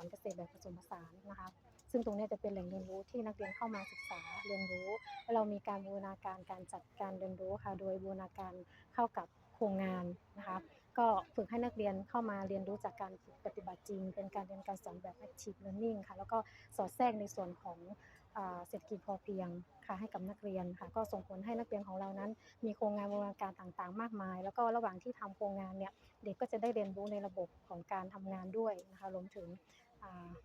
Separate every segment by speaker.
Speaker 1: อนเกษตรแบบผสมผสานนะคะ ซึ่งตรงนี้จะเป็นแหล่งเรียนรู้ที่นักเรียนเข้ามาศึกษาเรียนรู้และเรามีการบูรณาการการจัดการเรียนรู้ค่ะ โดยบูรณาการเข้ากับโครงงานนะคะ ก็ฝึกให้นักเรียนเข้ามาเรียนรู้จากการฝึกปฏิบัติจริง เป็นการเรียนการสอนแบบ active learning ค่ะ แล้วก็สอดแทรกในส่วนของเศรษฐกิจพอเพียงค่ะให้กับนักเรียนค่ะ ก็ส่งผลให้นักเรียนของเรานั้น มีโครงงานบูรณาการต่างๆ มากมาย แล้วก็ระหว่างที่ทำโครงงานเนี่ยเด็กก็จะได้เรียนรู้ในระบบของการทำงานด้วยนะคะรวมถึง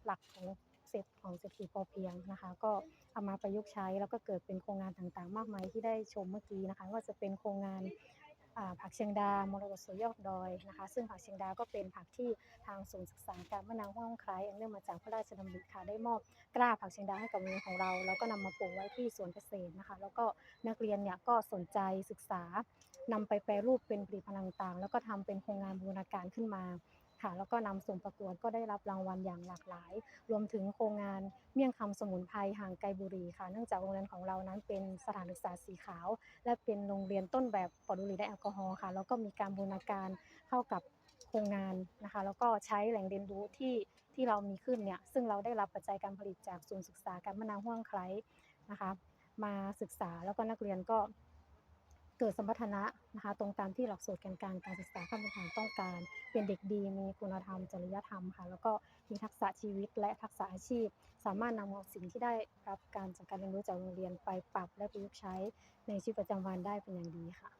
Speaker 1: หลักของเศรษฐของเศรษฐกิจพอเพียงนะคะ ก็เอามาประยุกต์ใช้แล้วก็เกิดเป็นโครงงานต่างๆ มากมายที่ได้ชมเมื่อกี้นะคะว่าจะเป็นโครงงานผักเชียงดามรดกสวยยอดดอยนะคะ ซึ่งผักเชียงดาก็เป็นผักที่ทางศูนย์ศึกษาการมะนาวห้องคล้ายเนื่องมาจากพระราชดำริค่ะได้มอบกล้าผักเชียงดาให้กับโรงเรียนของเรา แล้วก็นำมาปลูกไว้ที่สวนเกษตรนะคะ แล้วก็นักเรียนเนี่ยก็สนใจศึกษานำไปแปรรูปเป็นผลิตภัณฑ์ต่างๆ แล้วก็ทำเป็นโครงงานบูรณาการขึ้นมา ค่ะ แล้วก็นำส่งประกวดก็ได้รับรางวัลอย่างหลากหลาย รวมถึงโครงงานเมี่ยงคำสมุนไพรห่างไกลบุรีค่ะ เนื่องจากโรงเรียนของเรานั้นเป็นสถานศึกษาสีขาว และเป็นโรงเรียนต้นแบบปลอดบุหรี่และแอลกอฮอล์ค่ะ แล้วก็มีการบูรณาการเข้ากับโครงงานนะคะ แล้วก็ใช้แหล่งเรียนรู้ที่ที่เรามีขึ้นเนี่ย ซึ่งเราได้รับปัจจัยการผลิตจากศูนย์ศึกษาการมะนาวห้วงไคล้นะคะ มาศึกษาแล้วก็นักเรียนก็ เกิดสมรรถนะนะคะ ตรงตามที่หลักสูตรการการการศึกษาขั้นพื้นฐานต้องการ เป็นเด็กดีมีคุณธรรม จริยธรรมค่ะแล้วก็มีทักษะชีวิตและทักษะอาชีพ สามารถนำเอาสิ่งที่ได้รับการจากการเรียนรู้จากโรงเรียนไปปรับและประยุกต์ใช้ในชีวิตประจำวันได้เป็นอย่างดีค่ะ